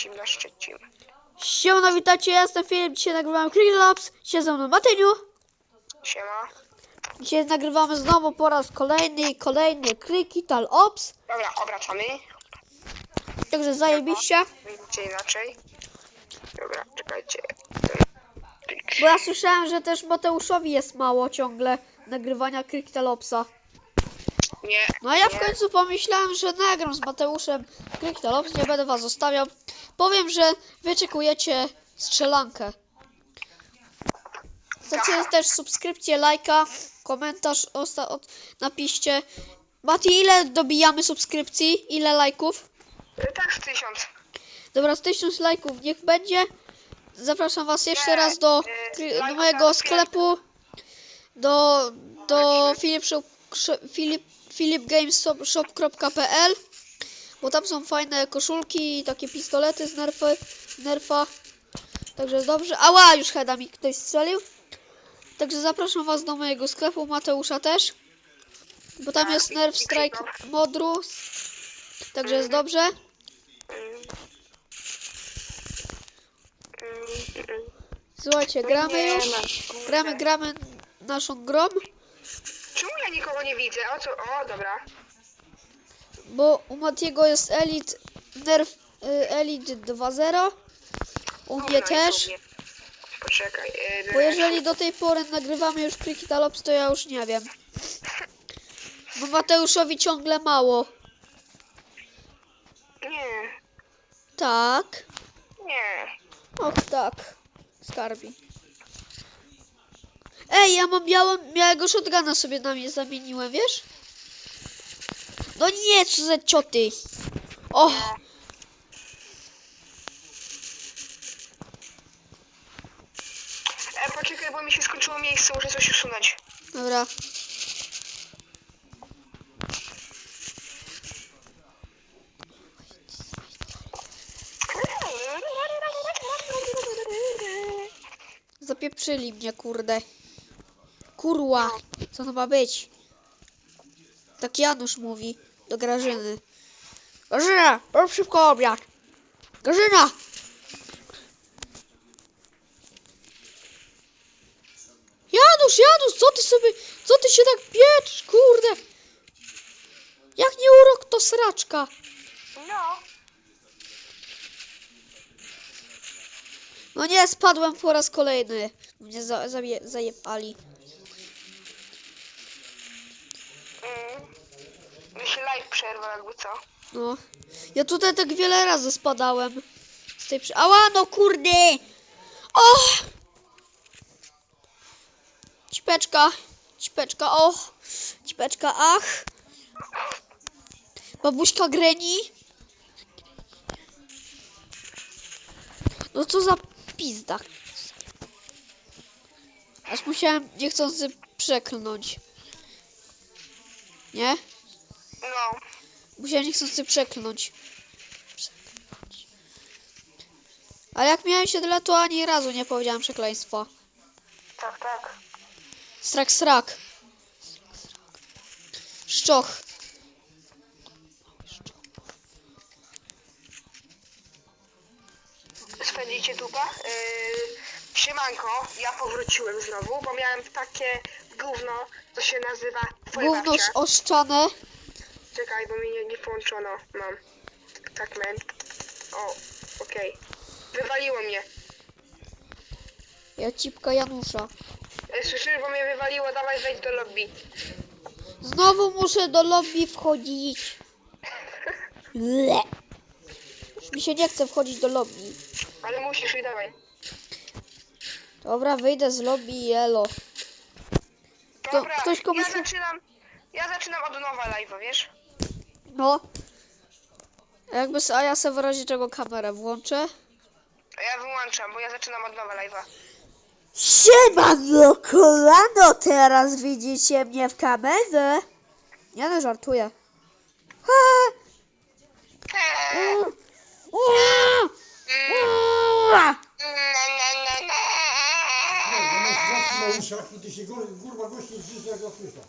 Szczecin, na Szczecin. Siemano, witajcie, ja jestem Filip, dzisiaj nagrywamy Cricket Labs, dzisiaj ze mną Matyniu. Siema. Dzisiaj nagrywamy znowu po raz kolejny i kolejny Cricket Ops, Dobra, obracamy. także zajebiście. Widzicie inaczej. Dobra, czekajcie. Bo ja słyszałem, że też Mateuszowi jest mało ciągle nagrywania Cricket Opsa. Nie. No a ja w końcu pomyślałem, że nagram z Mateuszem Cricket Ops, nie będę was zostawiał. Powiem, że wyczekujecie strzelankę. Chcecie też subskrypcję, lajka, komentarz osta- od, napiszcie. Mati, ile dobijamy subskrypcji? Ile lajków? Y, Tak, z tysiąc. Dobra, z 1000 lajków niech będzie. Zapraszam was jeszcze raz do, y, do lajka mojego sklepu. Do, do philipshop, philip, philipgamesshop.pl Bo tam są fajne koszulki i takie pistolety z nerfy, nerfa. Także dobrze. Ała, już heada mi ktoś strzelił. Także zapraszam was do mojego sklepu, Mateusza też. Bo tam jest Nerf Strike. Modrus. Także jest dobrze. Słuchajcie, gramy już. Gramy, gramy naszą grą, Nikogo nie widzę? O co? O, dobra. bo u Matiego jest Elite Nerf y, Elite 2.0. U mnie No też. Poczekaj. y, Bo jeżeli do tej pory nagrywamy już Cricket Ops, to ja już nie wiem. Bo Mateuszowi ciągle mało. Nie, Tak. nie. Och tak. Skarbi. Ej, ja mam białą, białego shotguna sobie na mnie zamieniłem, wiesz? No nie, co za cioty. Och. E, poczekaj, bo mi się skończyło miejsce, muszę coś usunąć. Dobra. Zapieprzyli mnie, kurde. Kurła, co to ma być? Tak Janusz mówi do Grażyny. Grażyna, rób szybko obiad. Grażyna! Janusz, Janusz, co ty sobie, co ty się tak pieczysz, kurde? Jak nie urok, to sraczka. No. No nie, spadłem po raz kolejny. Mnie za, zaje, zajebali. Mm. Mi się live przerwał jakby co. No. Ja tutaj tak wiele razy spadałem. Z tej przy... Ała, no kurde! O! Cipeczka. Cipeczka, o! Cipeczka, ach! Babuśka Greni. No co za pizda. Aż musiałem niechcący przeklnąć. Nie? No. Musiałem niechcący przeklnąć. Przeklnąć. Ale jak miałem się tyle, to ani razu nie powiedziałem przekleństwa. Tak, tak. Strak srak. Szczoch. Spędzicie tupa? Yy, siemanko, ja powróciłem znowu, bo miałem takie gówno, co się nazywa twoje Gówno babcia. oszczane. Czekaj, bo mi nie, nie połączono. Mam. Tak, man. O, okej. Wywaliło mnie. Ja cipka Janusza. E, Słyszysz, bo mnie wywaliło, dawaj wejdź do lobby. Znowu muszę do lobby wchodzić. Le. Już mi się nie chce wchodzić do lobby. Ale musisz i dawaj. Dobra, wyjdę z lobby i elo. Kto- Dobra, ktoś komuś- ja zaczynam, ja zaczynam od nowa live'a, wiesz? No. A Jakby, a ja sobie w razie czego kamerę włączę. A ja wyłączam, bo ja zaczynam od nowa live'a. Siemano kolano, teraz widzicie mnie w kamerze. Nie no, żartuję. Ha! Mm. Ua! Ua! Na uszach i ty się gór, kurwa głośniej drzesz jak ja słyszę.